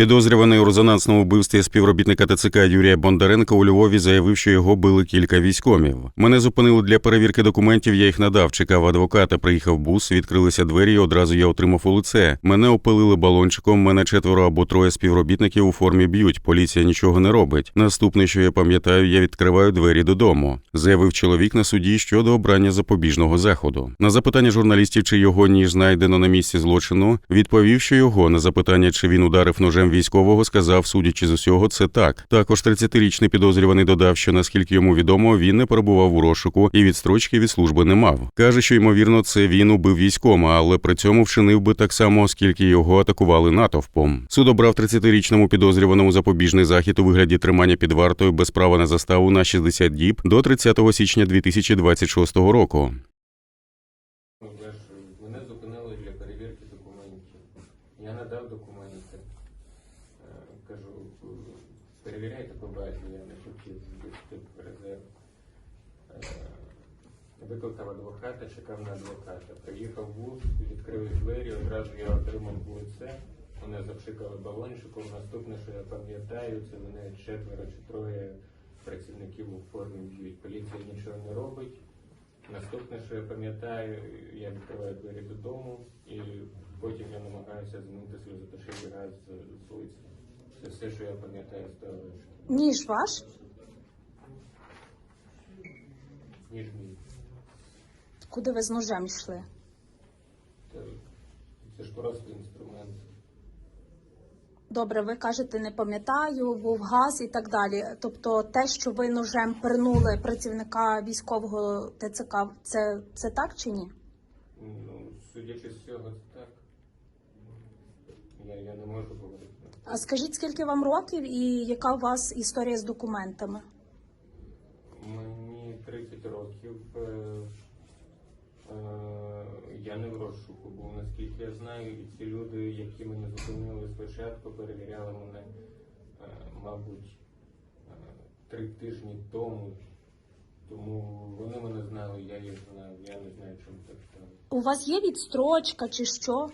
Підозрюваний у резонансному вбивстві співробітника ТЦК Юрія Бондаренка у Львові заявив, що його били кілька військомів. Мене зупинили для перевірки документів. Я їх надав. Чекав адвоката. Приїхав бус, відкрилися двері. і Одразу я отримав у лице. Мене опилили балончиком. Мене четверо або троє співробітників у формі б'ють. Поліція нічого не робить. Наступне, що я пам'ятаю, я відкриваю двері додому. Заявив чоловік на суді щодо обрання запобіжного заходу. На запитання журналістів, чи його ніж знайдено на місці злочину, відповів, що його на запитання, чи він ударив ножем військового, сказав, судячи з усього, це так. Також 30-річний підозрюваний додав, що наскільки йому відомо, він не перебував у розшуку і відстрочки від служби не мав. Каже, що ймовірно, це він убив військома, але при цьому вчинив би так само, оскільки його атакували натовпом. Суд обрав 30-річному підозрюваному запобіжний захід у вигляді тримання під вартою без права на заставу на 60 діб до 30 січня 2026 року. Мене зупинили для перевірки документів. Я надав документи. Е, Кажу, перевіряйте по базі, я не хотів збити резерв. Е, Викликав адвоката, чекав на адвоката. Приїхав вуз, відкрили двері, одразу я отримав в лице. Мене запшикали балончиком. Наступне, що я пам'ятаю, це мене четверо чи троє працівників у формі б'ють. Поліція нічого не робить. Наступне, що я пам'ятаю, я відкриваю двері додому і потім я намагаюся змінити сльозотушивий газ з, з лиця. Це все, що я пам'ятаю з того. Ніж ваш? Ніж мій. Куди ви з ножем йшли? Це, це ж просто інструмент. Добре, ви кажете, не пам'ятаю, був газ і так далі. Тобто, те, що ви ножем пернули працівника військового ТЦК, це, це так чи ні? Ну, судячи з цього, це так. Я, я не можу говорити. А скажіть, скільки вам років і яка у вас історія з документами? Мені 30 років. Е, е, я не в розшуку був, наскільки я знаю, і ці люди, які мене зупинили спочатку, перевіряли мене, е, мабуть, е, три тижні тому. Тому вони мене знали, я їх знаю, я не знаю, чому так стало. У вас є відстрочка чи що?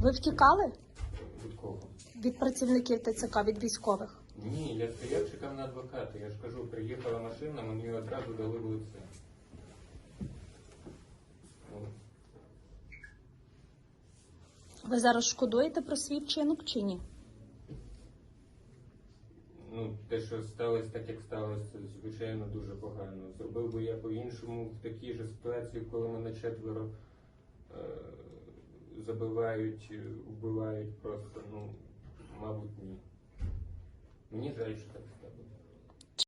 Ви втікали Від кого? від працівників ТЦК, від військових? Ні, я стояв, чекав на адвоката. Я ж кажу, приїхала машина, мені одразу дали в лице. Ви зараз шкодуєте про свій вчинок чи ні? Ну, те, що сталося так, як сталося, звичайно дуже погано. Зробив би я по-іншому в такій же ситуації, коли мене четверо е- забивають, вбивають просто, ну, мабуть, ні. Мені жаль, що так сталося.